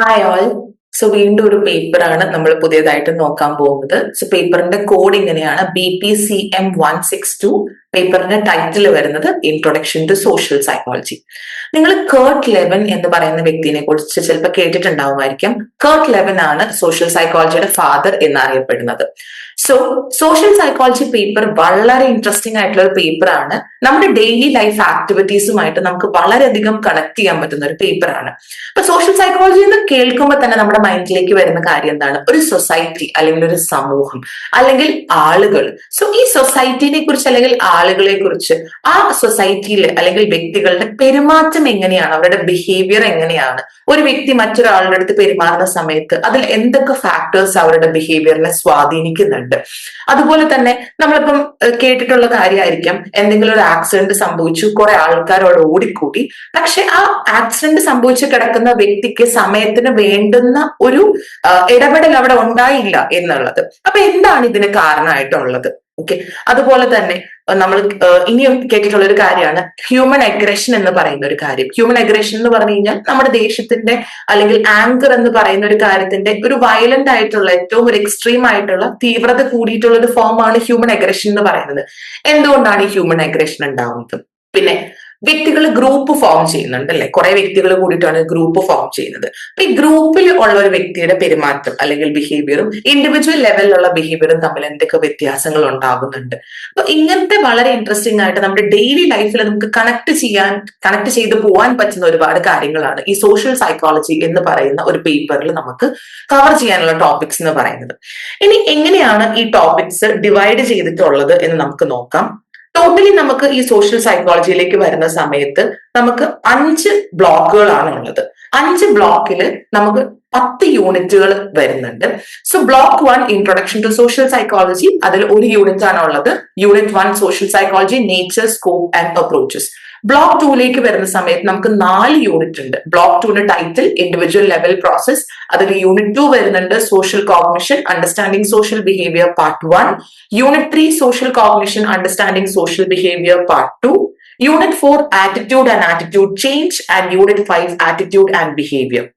Hi all so വീണ്ടും ഒരു പേപ്പറാണ് നമ്മൾ പുതിയതായിട്ട് നോക്കാൻ പോകുന്നത്. സോ പേപ്പറിന്റെ കോഡ് ഇങ്ങനെയാണ്. B P C M one six two പേപ്പറിന്റെ ടൈറ്റിൽ വരുന്നത് ഇൻട്രൊഡക്ഷൻ ടു സോഷ്യൽ സൈക്കോളജി നിങ്ങൾ കേർട്ട് ലെവൻ എന്ന് പറയുന്ന വ്യക്തിനെ കുറിച്ച് ചിലപ്പോൾ കേട്ടിട്ടുണ്ടാവുമായിരിക്കും. കേർട്ട് ലെവൻ ആണ് സോഷ്യൽ സൈക്കോളജിയുടെ ഫാദർ എന്നറിയപ്പെടുന്നത്. സോ സോഷ്യൽ സൈക്കോളജി പേപ്പർ വളരെ ഇൻട്രസ്റ്റിംഗ് ആയിട്ടുള്ള ഒരു പേപ്പറാണ് നമ്മുടെ ഡെയിലി ലൈഫ് ആക്ടിവിറ്റീസുമായിട്ട് നമുക്ക് വളരെയധികം കണക്ട് ചെയ്യാൻ പറ്റുന്ന ഒരു പേപ്പറാണ് അപ്പൊ സോഷ്യൽ സൈക്കോളജി എന്ന് കേൾക്കുമ്പോൾ തന്നെ നമ്മുടെ മൈൻഡിലേക്ക് വരുന്ന കാര്യം എന്താണ്? ഒരു സൊസൈറ്റി അല്ലെങ്കിൽ ഒരു സമൂഹം അല്ലെങ്കിൽ ആളുകൾ. സോ ഈ സൊസൈറ്റിനെ കുറിച്ച് അല്ലെങ്കിൽ ആളുകളെ കുറിച്ച് ആ സൊസൈറ്റിയിൽ അല്ലെങ്കിൽ വ്യക്തികളുടെ പെരുമാറ്റം എങ്ങനെയാണ്? അവരുടെ ബിഹേവിയർ എങ്ങനെയാണ്? ഒരു വ്യക്തി മറ്റൊരാളുടെ അടുത്ത് പെരുമാറുന്ന സമയത്ത് അതിൽ എന്തൊക്കെ ഫാക്ടേഴ്സ് അവരുടെ ബിഹേവിയറിനെ സ്വാധീനിക്കുന്നുണ്ട്? അതുപോലെ തന്നെ നമ്മളിപ്പം കേട്ടിട്ടുള്ള കാര്യമായിരിക്കാം. എന്തെങ്കിലും ഒരു ആക്സിഡന്റ് സംഭവിച്ചു കുറെ ആൾക്കാരോട് ഓടിക്കൂടി. പക്ഷെ ആ ആക്സിഡന്റ് സംഭവിച്ചു കിടക്കുന്ന വ്യക്തിക്ക് സമയത്തിന് വേണ്ടുന്ന ഒരു ഇടപെടൽ അവിടെ ഉണ്ടായില്ല എന്നുള്ളത്. അപ്പൊ എന്താണ് ഇതിന് കാരണമായിട്ടുള്ളത്? ഓക്കെ അതുപോലെ തന്നെ നമ്മൾ ഇനിയും കേട്ടിട്ടുള്ള ഒരു കാര്യമാണ് ഹ്യൂമൻ അഗ്രഷൻ എന്ന് പറയുന്ന ഒരു കാര്യം. ഹ്യൂമൻ അഗ്രഷൻ എന്ന് പറഞ്ഞു കഴിഞ്ഞാൽ നമ്മുടെ ദേഷ്യത്തിന്റെ അല്ലെങ്കിൽ ആങ്കർ എന്ന് പറയുന്ന ഒരു കാര്യത്തിന്റെ ഒരു വയലന്റ് ആയിട്ടുള്ള ഏറ്റവും ഒരു എക്സ്ട്രീം ആയിട്ടുള്ള തീവ്രത കൂടിയിട്ടുള്ള ഒരു ഫോമാണ് ഹ്യൂമൻ അഗ്രഷൻ എന്ന് പറയുന്നത്. എന്തുകൊണ്ടാണ് ഈ ഹ്യൂമൻ അഗ്രഷൻ ഉണ്ടാവുന്നത്? പിന്നെ വ്യക്തികൾ ഗ്രൂപ്പ് ഫോം ചെയ്യുന്നുണ്ട് അല്ലെ? കുറെ വ്യക്തികൾ കൂടിയിട്ടാണ് ഗ്രൂപ്പ് ഫോം ചെയ്യുന്നത്. അപ്പൊ ഈ ഗ്രൂപ്പിൽ ഉള്ള ഒരു വ്യക്തിയുടെ പെരുമാറ്റം അല്ലെങ്കിൽ ബിഹേവിയറും ഇൻഡിവിജ്വൽ ലെവലിലുള്ള ബിഹേവിയറും തമ്മിൽ എന്തൊക്കെ വ്യത്യാസങ്ങൾ ഉണ്ടാകുന്നുണ്ട്? അപ്പൊ ഇങ്ങനത്തെ വളരെ ഇൻട്രസ്റ്റിംഗ് ആയിട്ട് നമ്മുടെ ഡെയിലി ലൈഫിൽ നമുക്ക് കണക്ട് ചെയ്യാൻ കണക്ട് ചെയ്ത് പോകാൻ പറ്റുന്ന ഒരുപാട് കാര്യങ്ങളാണ് ഈ സോഷ്യൽ സൈക്കോളജി എന്ന് പറയുന്ന ഒരു പേപ്പറിൽ നമുക്ക് കവർ ചെയ്യാനുള്ള ടോപ്പിക്സ് എന്ന് പറയുന്നത്. ഇനി എങ്ങനെയാണ് ഈ ടോപ്പിക്സ് ഡിവൈഡ് ചെയ്തിട്ടുള്ളത് എന്ന് നമുക്ക് നോക്കാം. ടോട്ടലി നമുക്ക് ഈ സോഷ്യൽ സൈക്കോളജിയിലേക്ക് വരുന്ന സമയത്ത് നമുക്ക് അഞ്ച് ബ്ലോക്കുകളാണ് ഉള്ളത്. അഞ്ച് ബ്ലോക്കിൽ നമുക്ക് പത്ത് യൂണിറ്റുകൾ വരുന്നുണ്ട്. So block one introduction to social psychology അതിൽ ഒരു യൂണിറ്റ് ആണ് ഉള്ളത് unit one social psychology nature scope and approaches block ടൂലേക്ക് വരുന്ന സമയത്ത് നമുക്ക് നാല് യൂണിറ്റ് ഉണ്ട് ബ്ലോക്ക് ടൂന്റെ ടൈറ്റിൽ ഇൻഡിവിജ്വൽ ലെവൽ പ്രോസസ് അതിൽ യൂണിറ്റ് ടു വരുന്നുണ്ട് social cognition understanding social behaviour part one unit three social cognition understanding social behaviour part two Unit 4 Attitude and Attitude Change and Unit 5 Attitude and Behavior.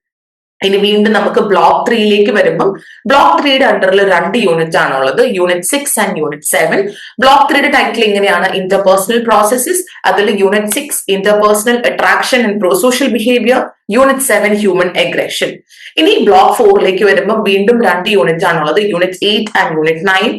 ഇനി വീണ്ടും നമുക്ക് block ത്രീയിലേക്ക് വരുമ്പം block ത്രീയുടെ അണ്ടറിൽ രണ്ട് unit ആണുള്ളത്. Unit six and unit seven block ത്രീയുടെ title ഇങ്ങനെയാണ് ഇന്റർപേഴ്സണൽ പ്രോസസ്സസ് അതിൽ unit six interpersonal attraction and prosocial behaviour unit seven human aggression ഇനി ബ്ലോക്ക് ഫോറിലേക്ക് വരുമ്പോൾ വീണ്ടും രണ്ട് യൂണിറ്റ് ആണുള്ളത്. Unit eight and unit nine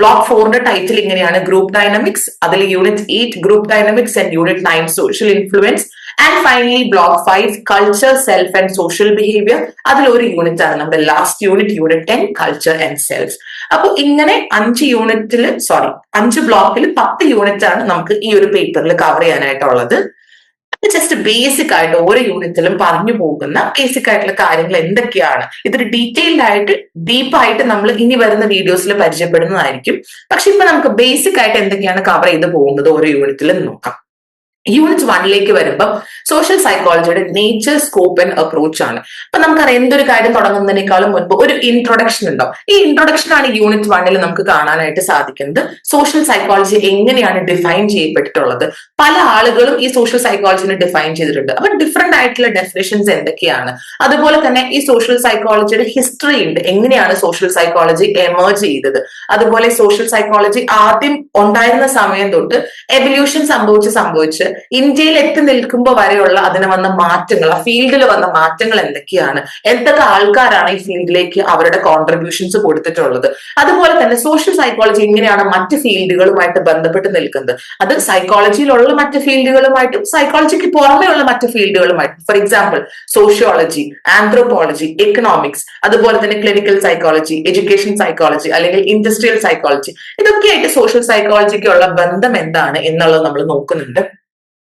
block ഫോറിന്റെ ടൈറ്റിൽ ഇങ്ങനെയാണ് ഗ്രൂപ്പ് ഡൈനമിക്സ് അതിൽ unit eight group dynamics and unit nine social influence and finally block five culture self and social behaviour അതിൽ ഒരു യൂണിറ്റ് ആണ് നമ്മുടെ last unit unit ten culture and self അപ്പൊ ഇങ്ങനെ അഞ്ച് യൂണിറ്റിൽ സോറി അഞ്ച് ബ്ലോക്കിൽ പത്ത് യൂണിറ്റ് ആണ് നമുക്ക് ഈ ഒരു പേപ്പറിൽ കവർ ചെയ്യാനായിട്ടുള്ളത്. ജസ്റ്റ് ബേസിക് ആയിട്ട് ഓരോ യൂണിറ്റിലും പറഞ്ഞു പോകുന്ന ബേസിക് ആയിട്ടുള്ള കാര്യങ്ങൾ എന്തൊക്കെയാണ്? ഇതൊരു ഡീറ്റെയിൽഡ് ആയിട്ട് ഡീപ്പായിട്ട് നമ്മൾ ഇനി വരുന്ന വീഡിയോസിൽ പരിചയപ്പെടുന്നതായിരിക്കും. പക്ഷെ ഇപ്പൊ നമുക്ക് ബേസിക് ആയിട്ട് എന്തൊക്കെയാണ് കവർ ചെയ്ത് പോകുന്നത് ഓരോ യൂണിറ്റിലും നോക്കാം. യൂണിറ്റ് വണ്ണിലേക്ക് വരുമ്പോൾ സോഷ്യൽ സൈക്കോളജിയുടെ നേച്ചർ സ്കോപ്പ് ആൻഡ് അപ്രോച്ച് ആണ്. അപ്പൊ നമുക്കറിയാം എന്തൊരു കാര്യം തുടങ്ങുന്നതിനേക്കാളും മുൻപ് ഒരു ഇൻട്രൊഡക്ഷൻ ഉണ്ടാവും. ഈ ഇൻട്രൊഡക്ഷൻ ആണ് യൂണിറ്റ് വണ്ണിൽ നമുക്ക് കാണാനായിട്ട് സാധിക്കുന്നത്. സോഷ്യൽ സൈക്കോളജി എങ്ങനെയാണ് ഡിഫൈൻ ചെയ്യപ്പെട്ടിട്ടുള്ളത്? പല ആളുകളും ഈ സോഷ്യൽ സൈക്കോളജിനെ ഡിഫൈൻ ചെയ്തിട്ടുണ്ട്. അപ്പൊ ഡിഫറെന്റ് ആയിട്ടുള്ള ഡെഫിനേഷൻസ് എന്തൊക്കെയാണ്? അതുപോലെ തന്നെ ഈ സോഷ്യൽ സൈക്കോളജിയുടെ ഹിസ്റ്ററി ഉണ്ട്. എങ്ങനെയാണ് സോഷ്യൽ സൈക്കോളജി എമേർജ് ചെയ്തത്? അതുപോലെ സോഷ്യൽ സൈക്കോളജി ആദ്യം ഉണ്ടായിരുന്ന സമയം തൊട്ട് എവല്യൂഷൻ സംഭവിച്ച് സംഭവിച്ച് ഇന്ത്യയിൽ എത്തി നിൽക്കുമ്പോൾ വരെയുള്ള അതിന് വന്ന മാറ്റങ്ങൾ ആ ഫീൽഡിൽ വന്ന മാറ്റങ്ങൾ എന്തൊക്കെയാണ്? എന്തൊക്കെ ആൾക്കാരാണ് ഈ ഫീൽഡിലേക്ക് അവരുടെ കോൺട്രിബ്യൂഷൻസ് കൊടുത്തിട്ടുള്ളത്? അതുപോലെ തന്നെ സോഷ്യൽ സൈക്കോളജി എങ്ങനെയാണ് മറ്റ് ഫീൽഡുകളുമായിട്ട് ബന്ധപ്പെട്ട് നിൽക്കുന്നത്. അത് സൈക്കോളജിയിലുള്ള മറ്റ് ഫീൽഡുകളുമായിട്ടും സൈക്കോളജിക്ക് പുറമെയുള്ള മറ്റ് ഫീൽഡുകളുമായിട്ടും. For example sociology anthropology economics അതുപോലെ തന്നെ ക്ലിനിക്കൽ സൈക്കോളജി എഡ്യൂക്കേഷൻ സൈക്കോളജി അല്ലെങ്കിൽ ഇൻഡസ്ട്രിയൽ സൈക്കോളജി ഇതൊക്കെയായിട്ട് സോഷ്യൽ സൈക്കോളജിക്കുള്ള ബന്ധം എന്താണ് എന്നുള്ളത് നമ്മൾ നോക്കുന്നുണ്ട്.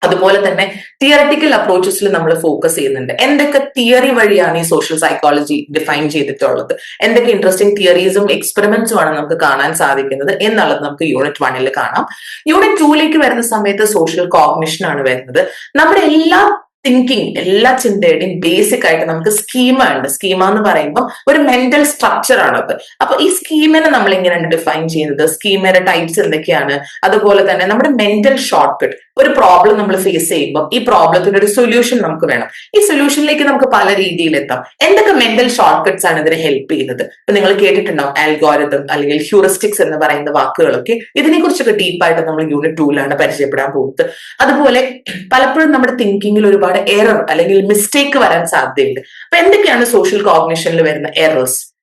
അതുപോലെ തന്നെ തിയറട്ടിക്കൽ അപ്രോച്ചസിൽ നമ്മൾ ഫോക്കസ് ചെയ്യുന്നുണ്ട്. എന്തൊക്കെ തിയറി വഴിയാണ് ഈ സോഷ്യൽ സൈക്കോളജി ഡിഫൈൻ ചെയ്തിട്ടുള്ളത്? എന്തൊക്കെ ഇൻട്രസ്റ്റിംഗ് തിയറീസും എക്സ്പെരിമെന്റ്സും ആണ് നമുക്ക് കാണാൻ സാധിക്കുന്നത് എന്നുള്ളത് നമുക്ക് യൂണിറ്റ് വണ്ണിൽ കാണാം. യൂണിറ്റ് ടൂയിലേക്ക് വരുന്ന സമയത്ത് സോഷ്യൽ കോഗ്നിഷൻ ആണ് വരുന്നത്. നമ്മുടെ എല്ലാ തിങ്കിങ് എല്ലാ ചിന്തയുടെയും ബേസിക് ആയിട്ട് നമുക്ക് സ്കീമ ഉണ്ട്. സ്കീമ എന്ന് പറയുമ്പോൾ ഒരു മെന്റൽ സ്ട്രക്ചർ ആണത് അപ്പൊ ഈ സ്കീമിനെ നമ്മൾ എങ്ങനെയാണ് ഡിഫൈൻ ചെയ്യുന്നത്? സ്കീമയുടെ ടൈപ്സ് എന്തൊക്കെയാണ്? അതുപോലെ തന്നെ നമ്മുടെ മെന്റൽ ഷോർട്ട് കട്ട് ഒരു പ്രോബ്ലം നമ്മൾ ഫേസ് ചെയ്യുമ്പോൾ ഈ പ്രോബ്ലത്തിന് ഒരു സൊല്യൂഷൻ നമുക്ക് വേണം. ഈ സൊല്യൂഷനിലേക്ക് നമുക്ക് പല രീതിയിൽ എത്താം. എന്തൊക്കെ മെന്റൽ ഷോർട്ട് കട്ട്സ് ആണ് ഇതിനെ ഹെൽപ്പ് ചെയ്യുന്നത്? ഇപ്പൊ നിങ്ങൾ കേട്ടിട്ടുണ്ടാവും ആൽഗോരിതം അല്ലെങ്കിൽ ഹ്യൂറിസ്റ്റിക്സ് എന്ന് പറയുന്ന വാക്കുകളൊക്കെ ഇതിനെ കുറിച്ചൊക്കെ ഡീപ്പായിട്ട് നമ്മൾ യൂണിറ്റ് ടൂലാണ് പരിചയപ്പെടാൻ പോകുന്നത്. അതുപോലെ പലപ്പോഴും നമ്മുടെ തിങ്കിങ്ങിൽ ഒരുപാട് എറർ അല്ലെങ്കിൽ മിസ്റ്റേക്ക് വരാൻ സാധ്യതയുണ്ട്. അപ്പൊ എന്തൊക്കെയാണ് സോഷ്യൽ കോഗ്നിഷനിൽ വരുന്ന എറേഴ്സ്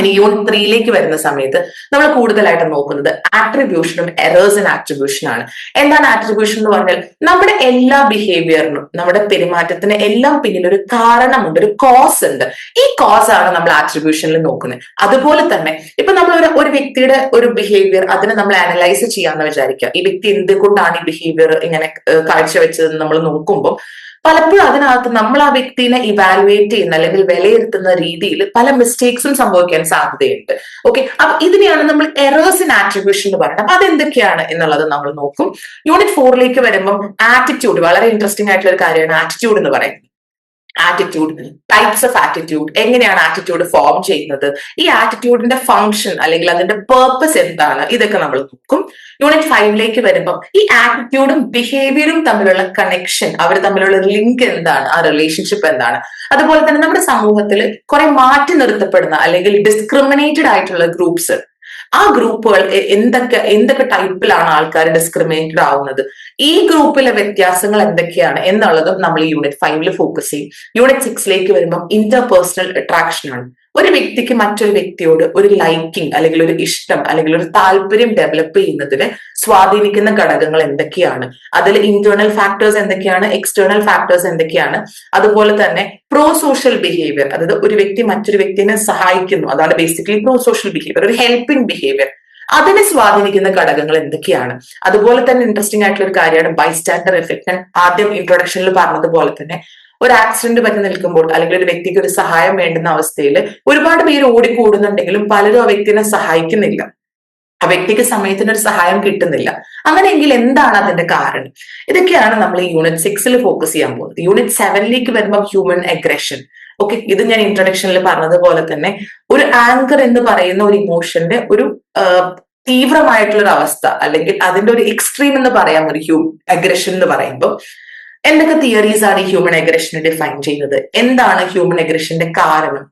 ഇനി യൂണിറ്റ് ത്രീയിലേക്ക് വരുന്ന സമയത്ത് നമ്മൾ കൂടുതലായിട്ട് നോക്കുന്നത് ആട്രിബ്യൂഷനും എറേഴ്സ് ആൻഡ് ആട്രിബ്യൂഷനാണ് എന്താണ് ആട്രിബ്യൂഷൻ എന്ന് പറഞ്ഞാൽ നമ്മുടെ എല്ലാ ബിഹേവിയറിനും നമ്മുടെ പെരുമാറ്റത്തിന് എല്ലാം പിന്നിൽ ഒരു കാരണമുണ്ട് ഒരു കോസ് ഉണ്ട്. ഈ കോസ് ആണ് നമ്മൾ ആട്രിബ്യൂഷനിൽ നോക്കുന്നത്. അതുപോലെ തന്നെ ഇപ്പൊ നമ്മൾ ഒരു ഒരു വ്യക്തിയുടെ ഒരു ബിഹേവിയർ അതിനെ നമ്മൾ അനലൈസ് ചെയ്യാന്ന് വിചാരിക്കുക. ഈ വ്യക്തി എന്തുകൊണ്ടാണ് ഈ ബിഹേവിയർ ഇങ്ങനെ കാഴ്ചവെച്ചതെന്ന് നമ്മൾ നോക്കുമ്പോൾ പലപ്പോഴും അതിനകത്ത് നമ്മൾ ആ വ്യക്തിനെ ഇവാലുവേറ്റ് ചെയ്യുന്ന അല്ലെങ്കിൽ വിലയിരുത്തുന്ന രീതിയിൽ പല മിസ്റ്റേക്സും സംഭവിക്കാൻ സാധ്യതയുണ്ട്. ഓക്കെ അപ്പൊ ഇതിനെയാണ് നമ്മൾ എറേഴ്സ് ഇൻ ആട്രിബ്യൂഷൻ എന്ന് പറയുന്നത്. അപ്പൊ അതെന്തൊക്കെയാണ് എന്നുള്ളത് നമ്മൾ നോക്കും. യൂണിറ്റ് ഫോറിലേക്ക് വരുമ്പം ആറ്റിറ്റ്യൂഡ് വളരെ ഇൻട്രസ്റ്റിംഗ് ആയിട്ടുള്ള ഒരു കാര്യമാണ് ആറ്റിറ്റ്യൂഡ് എന്ന് പറയുന്നത്. ആറ്റിറ്റ്യൂഡ് ടൈപ്സ് ഓഫ് ആറ്റിറ്റ്യൂഡ് എങ്ങനെയാണ് ആറ്റിറ്റ്യൂഡ് ഫോം ചെയ്യുന്നത്? ഈ ആറ്റിറ്റ്യൂഡിന്റെ ഫംഗ്ഷൻ അല്ലെങ്കിൽ അതിന്റെ പേർപ്പസ് എന്താണ്? ഇതൊക്കെ നമ്മൾ നോക്കും. യൂണിറ്റ് ഫൈവിലേക്ക് വരുമ്പോൾ ഈ ആറ്റിറ്റ്യൂഡും ബിഹേവിയറും തമ്മിലുള്ള കണക്ഷൻ അവർ തമ്മിലുള്ള ലിങ്ക് എന്താണ്? ആ റിലേഷൻഷിപ്പ് എന്താണ്? അതുപോലെ തന്നെ നമ്മുടെ സമൂഹത്തിൽ കുറെ മാറ്റി നിർത്തപ്പെടുന്ന അല്ലെങ്കിൽ ഡിസ്ക്രിമിനേറ്റഡ് ആയിട്ടുള്ള ഗ്രൂപ്പ്സ് ആ ഗ്രൂപ്പുകൾ എന്തൊക്കെ എന്തൊക്കെ ടൈപ്പിലാണ് ആൾക്കാർ ഡിസ്ക്രിമിനേറ്റഡ് ആവുന്നത്? ഈ ഗ്രൂപ്പിലെ വ്യത്യാസങ്ങൾ എന്തൊക്കെയാണ് എന്നുള്ളതും നമ്മൾ യൂണിറ്റ് ഫൈവിൽ ഫോക്കസ് ചെയ്യും. യൂണിറ്റ് സിക്സിലേക്ക് വരുമ്പോൾ ഇന്റർപേഴ്സണൽ അട്രാക്ഷൻ ആണ്. ഒരു വ്യക്തിക്ക് മറ്റൊരു വ്യക്തിയോട് ഒരു ലൈക്കിംഗ് അല്ലെങ്കിൽ ഒരു ഇഷ്ടം അല്ലെങ്കിൽ ഒരു താല്പര്യം ഡെവലപ്പ് ചെയ്യുന്നതിന് സ്വാധീനിക്കുന്ന ഘടകങ്ങൾ എന്തൊക്കെയാണ്? അതിൽ ഇന്റേണൽ ഫാക്ടേഴ്സ് എന്തൊക്കെയാണ്? എക്സ്റ്റേണൽ ഫാക്ടേഴ്സ് എന്തൊക്കെയാണ്? അതുപോലെ തന്നെ പ്രോ സോഷ്യൽ ബിഹേവിയർ അതായത് ഒരു വ്യക്തി മറ്റൊരു വ്യക്തിനെ സഹായിക്കുന്നു. അതാണ് ബേസിക്കലി പ്രോ സോഷ്യൽ ബിഹേവിയർ ഒരു ഹെൽപ്പിംഗ് ബിഹേവിയർ അതിനെ സ്വാധീനിക്കുന്ന ഘടകങ്ങൾ എന്തൊക്കെയാണ്? അതുപോലെ തന്നെ ഇൻട്രസ്റ്റിംഗ് ആയിട്ടുള്ള ഒരു കാര്യമാണ് ബൈസ്റ്റാൻഡർ എഫക്ട് ഞാൻ ആദ്യം ഇൻട്രൊഡക്ഷനിൽ പറഞ്ഞതുപോലെ തന്നെ ഒരു ആക്സിഡന്റ് പറ്റി നിൽക്കുമ്പോൾ അല്ലെങ്കിൽ ഒരു വ്യക്തിക്ക് ഒരു സഹായം വേണ്ടുന്ന അവസ്ഥയിൽ ഒരുപാട് പേര് ഓടിക്കൂടുന്നുണ്ടെങ്കിലും പലരും ആ വ്യക്തിനെ സഹായിക്കുന്നില്ല. ആ വ്യക്തിക്ക് സമയത്തിന് ഒരു സഹായം കിട്ടുന്നില്ല. അങ്ങനെയെങ്കിൽ എന്താണ് അതിന്റെ കാരണം? ഇതൊക്കെയാണ് നമ്മൾ ഈ യൂണിറ്റ് സിക്സിൽ ഫോക്കസ് ചെയ്യാൻ പോകുന്നത്. യൂണിറ്റ് സെവനിലേക്ക് വരുമ്പോൾ ഹ്യൂമൻ അഗ്രഷൻ ഓക്കെ ഇത് ഞാൻ ഇൻട്രൊഡക്ഷനിൽ പറഞ്ഞതുപോലെ തന്നെ ഒരു ആങ്കർ എന്ന് പറയുന്ന ഒരു ഇമോഷന്റെ ഒരു തീവ്രമായിട്ടുള്ള ഒരു അവസ്ഥ അല്ലെങ്കിൽ അതിന്റെ ഒരു എക്സ്ട്രീം എന്ന് പറയാം ഒരു ഹ്യൂ അഗ്രഷൻ എന്ന് പറയുമ്പോൾ എന്തൊക്കെ തിയറീസ് ആണ് ഹ്യൂമൻ അഗ്രഷനെ ഡിഫൈൻ ചെയ്യുന്നത്? എന്താണ് ഹ്യൂമൻ അഗ്രഷന്റെ കാരണം?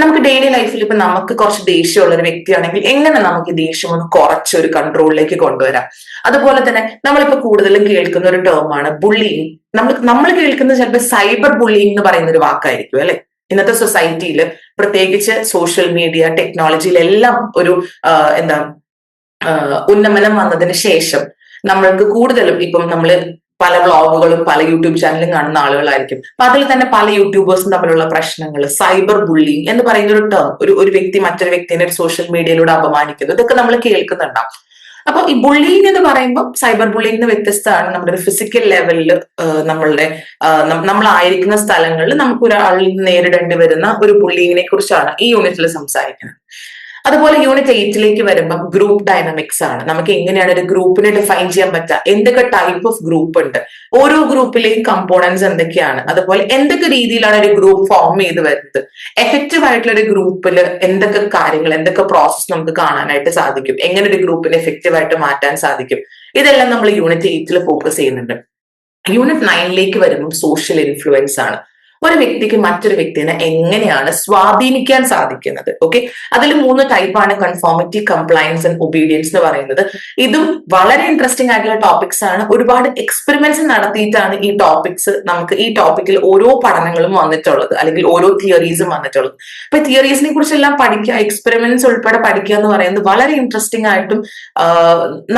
നമുക്ക് ഡെയിലി ലൈഫിൽ ഇപ്പൊ നമുക്ക് കുറച്ച് ദേഷ്യമുള്ള ഒരു വ്യക്തിയാണെങ്കിൽ എങ്ങനെ നമുക്ക് ദേഷ്യം ഒന്ന് കുറച്ച് ഒരു കൺട്രോളിലേക്ക് കൊണ്ടുവരാം? അതുപോലെ തന്നെ നമ്മളിപ്പോ കൂടുതലും കേൾക്കുന്ന ഒരു ടേമാണ് ബുള്ളിങ് നമ്മൾ നമ്മൾ കേൾക്കുന്നത് ചിലപ്പോൾ സൈബർ ബുള്ളിങ് എന്ന് പറയുന്ന ഒരു വാക്കായിരിക്കും അല്ലെ? ഇന്നത്തെ സൊസൈറ്റിയിൽ പ്രത്യേകിച്ച് സോഷ്യൽ മീഡിയ ടെക്നോളജിയിലെല്ലാം ഒരു എന്താ ഉന്നമനം വന്നതിന് ശേഷം നമ്മൾക്ക് കൂടുതലും ഇപ്പം നമ്മൾ പല വ്ളോഗുകളും പല യൂട്യൂബ് ചാനലും കാണുന്ന ആളുകളായിരിക്കും. അപ്പൊ അതിൽ തന്നെ പല യൂട്യൂബേഴ്സും തമ്മിലുള്ള പ്രശ്നങ്ങൾ സൈബർ ബുള്ളിങ് എന്ന് പറയുന്ന ഒരു ടേം ഒരു ഒരു വ്യക്തി മറ്റൊരു വ്യക്തിനെ ഒരു സോഷ്യൽ മീഡിയയിലൂടെ അപമാനിക്കുന്നു. ഇതൊക്കെ നമ്മൾ കേൾക്കുന്നുണ്ടാവും. അപ്പൊ ഈ ബുള്ളിങ് എന്ന് പറയുമ്പോൾ സൈബർ ബുള്ളിങ് വ്യത്യസ്തമാണ്. നമ്മുടെ ഒരു ഫിസിക്കൽ ലെവലിൽ നമ്മളുടെ നമ്മളായിരിക്കുന്ന സ്ഥലങ്ങളിൽ നമുക്ക് ഒരാളിൽ നേരിടേണ്ടി വരുന്ന ഒരു ബുള്ളിങ്ങിനെ കുറിച്ചാണ് ഈ യൂണിറ്റിൽ സംസാരിക്കുന്നത്. അതുപോലെ യൂണിറ്റ് എയ്റ്റിലേക്ക് വരുമ്പം ഗ്രൂപ്പ് ഡൈനാമിക്സ് ആണ്. നമുക്ക് എങ്ങനെയാണ് ഒരു ഗ്രൂപ്പിനെ ഡിഫൈൻ ചെയ്യാൻ പറ്റുക? എന്തൊക്കെ ടൈപ്പ് ഓഫ് ഗ്രൂപ്പ് ഉണ്ട്? ഓരോ ഗ്രൂപ്പിലെയും കമ്പോണൻസ് എന്തൊക്കെയാണ്? അതുപോലെ എന്തൊക്കെ രീതിയിലാണ് ഒരു ഗ്രൂപ്പ് ഫോം ചെയ്ത് വരുന്നത്? എഫക്റ്റീവ് ആയിട്ടുള്ള ഒരു ഗ്രൂപ്പിൽ എന്തൊക്കെ കാര്യങ്ങൾ എന്തൊക്കെ പ്രോസസ് നമുക്ക് കാണാനായിട്ട് സാധിക്കും? എങ്ങനെ ഒരു ഗ്രൂപ്പിനെ എഫക്റ്റീവ് ആയിട്ട് മാറ്റാൻ സാധിക്കും? ഇതെല്ലാം നമ്മൾ യൂണിറ്റ് എയ്റ്റിൽ ഫോക്കസ് ചെയ്യുന്നുണ്ട്. യൂണിറ്റ് നയനിലേക്ക് വരുമ്പോൾ സോഷ്യൽ ഇൻഫ്ലുവൻസ് ആണ്. ഒരു വ്യക്തിക്ക് മറ്റൊരു വ്യക്തിനെ എങ്ങനെയാണ് സ്വാധീനിക്കാൻ സാധിക്കുന്നത്? ഓക്കെ അതിൽ മൂന്ന് ടൈപ്പാണ് കൺഫോമിറ്റി കംപ്ലയൻസ് ആൻഡ് ഒബീഡിയൻസ് എന്ന് പറയുന്നത്. ഇതും വളരെ ഇൻട്രസ്റ്റിംഗ് ആയിട്ടുള്ള ടോപ്പിക്സ് ആണ്. ഒരുപാട് എക്സ്പെരിമെന്റ്സ് നടത്തിയിട്ടാണ് ഈ ടോപ്പിക്സ് നമുക്ക് ഈ ടോപ്പിക്കിൽ ഓരോ പഠനങ്ങളും വന്നിട്ടുള്ളത്. അല്ലെങ്കിൽ ഓരോ തിയറീസും വന്നിട്ടുള്ളത്. അപ്പൊ തിയറീസിനെ കുറിച്ചെല്ലാം പഠിക്കുക എക്സ്പെരിമെന്റ്സ് ഉൾപ്പെടെ പഠിക്കുക എന്ന് പറയുന്നത് വളരെ ഇൻട്രസ്റ്റിംഗ് ആയിട്ടും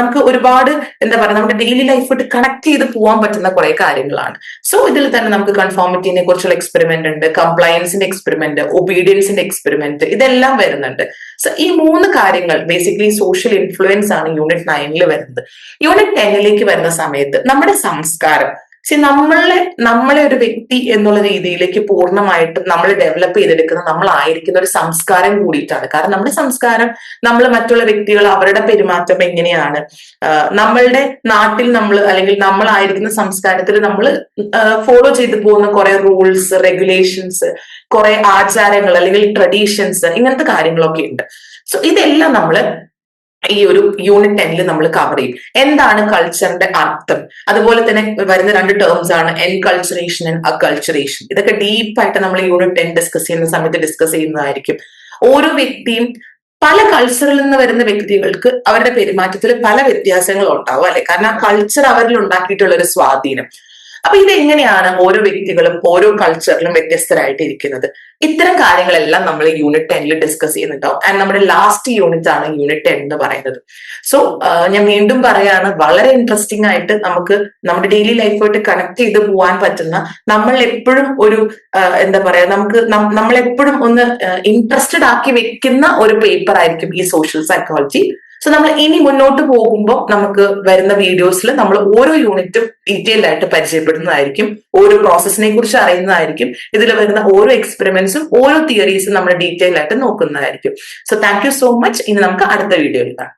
നമുക്ക് ഒരുപാട് എന്താ പറയുക നമ്മുടെ ഡെയിലി ലൈഫായിട്ട് കണക്ട് ചെയ്ത് പോകാൻ പറ്റുന്ന കുറെ കാര്യങ്ങളാണ്. സോ ഇതിൽ തന്നെ നമുക്ക് കൺഫോമിറ്റിനെ കുറിച്ചുള്ള എക്സ്പെരിമെന്റ് ഉണ്ട് കംപ്ലയൻസിന്റെ എക്സ്പെരിമെന്റ് ഒബീഡിയൻസിന്റെ എക്സ്പെരിമെന്റ് ഇതെല്ലാം വരുന്നുണ്ട്. സോ ഈ മൂന്ന് കാര്യങ്ങൾ ബേസിക്കലി സോഷ്യൽ ഇൻഫ്ലുവൻസ് ആണ് യൂണിറ്റ് നയനിൽ വരുന്നത്. യൂണിറ്റ് ടെന്നിലേക്ക് വരുന്ന സമയത്ത് നമ്മുടെ സംസ്കാരം പക്ഷെ നമ്മളെ നമ്മളെ ഒരു വ്യക്തി എന്നുള്ള രീതിയിലേക്ക് പൂർണമായിട്ടും നമ്മൾ ഡെവലപ്പ് ചെയ്തെടുക്കുന്ന നമ്മളായിരിക്കുന്ന ഒരു സംസ്കാരം കൂടിയിട്ടാണ്. കാരണം നമ്മുടെ സംസ്കാരം നമ്മൾ മറ്റുള്ള വ്യക്തികൾ അവരുടെ പെരുമാറ്റം എങ്ങനെയാണ്? നമ്മളുടെ നാട്ടിൽ നമ്മൾ അല്ലെങ്കിൽ നമ്മളായിരിക്കുന്ന സംസ്കാരത്തിൽ നമ്മൾ ഫോളോ ചെയ്തു പോകുന്ന കുറെ റൂൾസ് റെഗുലേഷൻസ് കുറെ ആചാരങ്ങൾ അല്ലെങ്കിൽ ട്രഡീഷൻസ് ഇങ്ങനത്തെ കാര്യങ്ങളൊക്കെ ഉണ്ട്. സോ ഇതെല്ലാം നമ്മൾ ഈ ഒരു യൂണിറ്റ് ടെന്നിൽ നമ്മൾ കവർ ചെയ്യും. എന്താണ് കൾച്ചറിന്റെ അർത്ഥം? അതുപോലെ തന്നെ വരുന്ന രണ്ട് ടേംസ് ആണ് എൻകൾച്ചറേഷൻ ആൻഡ് അക്കൾച്ചറേഷൻ ഇതൊക്കെ ഡീപ്പായിട്ട് നമ്മൾ യൂണിറ്റ് ടെൻ ഡിസ്കസ് ചെയ്യുന്ന സമയത്ത് ഡിസ്കസ് ചെയ്യുന്നതായിരിക്കും. ഓരോ വ്യക്തിയും പല കൾച്ചറിൽ നിന്ന് വരുന്ന വ്യക്തികൾക്ക് അവരുടെ പെരുമാറ്റത്തിൽ പല വ്യത്യാസങ്ങളും ഉണ്ടാവും അല്ലെ? കാരണം ആ കൾച്ചർ അവരിൽ ഉണ്ടാക്കിയിട്ടുള്ള ഒരു സ്വാധീനം. അപ്പൊ ഇതെങ്ങനെയാണ് ഓരോ വ്യക്തികളും ഓരോ കൾച്ചറിലും വ്യത്യസ്തരായിട്ട് ഇരിക്കുന്നത് ഇത്തരം കാര്യങ്ങളെല്ലാം നമ്മൾ യൂണിറ്റ് ടെന്നിൽ ഡിസ്കസ് ചെയ്യുന്നുണ്ടാവും ആൻഡ് നമ്മുടെ ലാസ്റ്റ് യൂണിറ്റ് ആണ് യൂണിറ്റ് ടെൻ എന്ന് പറയുന്നത്. സോ ഞാൻ വീണ്ടും പറയാണ് വളരെ ഇൻട്രസ്റ്റിംഗ് ആയിട്ട് നമുക്ക് നമ്മുടെ ഡെയിലി ലൈഫുമായിട്ട് കണക്ട് ചെയ്ത് പോകാൻ പറ്റുന്ന നമ്മൾ എപ്പോഴും ഒരു എന്താ പറയാ നമുക്ക് നമ്മളെപ്പോഴും ഒന്ന് ഇൻട്രസ്റ്റഡ് ആക്കി വെക്കുന്ന ഒരു പേപ്പർ ആയിരിക്കും ഈ സോഷ്യൽ സൈക്കോളജി സോ നമ്മൾ ഇനി മുന്നോട്ട് പോകുമ്പോൾ നമുക്ക് വരുന്ന വീഡിയോസിൽ നമ്മൾ ഓരോ യൂണിറ്റും ഡീറ്റെയിൽ ആയിട്ട് പരിചയപ്പെടുന്നതായിരിക്കും. ഓരോ പ്രോസസ്സിനെ കുറിച്ച് അറിയുന്നതായിരിക്കും. ഇതിൽ വരുന്ന ഓരോ എക്സ്പെരിമെന്റ്സും ഓരോ തിയറീസും നമ്മൾ ഡീറ്റെയിൽ ആയിട്ട് നോക്കുന്നതായിരിക്കും. സോ താങ്ക് സോ മച്ച് ഇനി നമുക്ക് അടുത്ത വീഡിയോയിൽ കാണാം.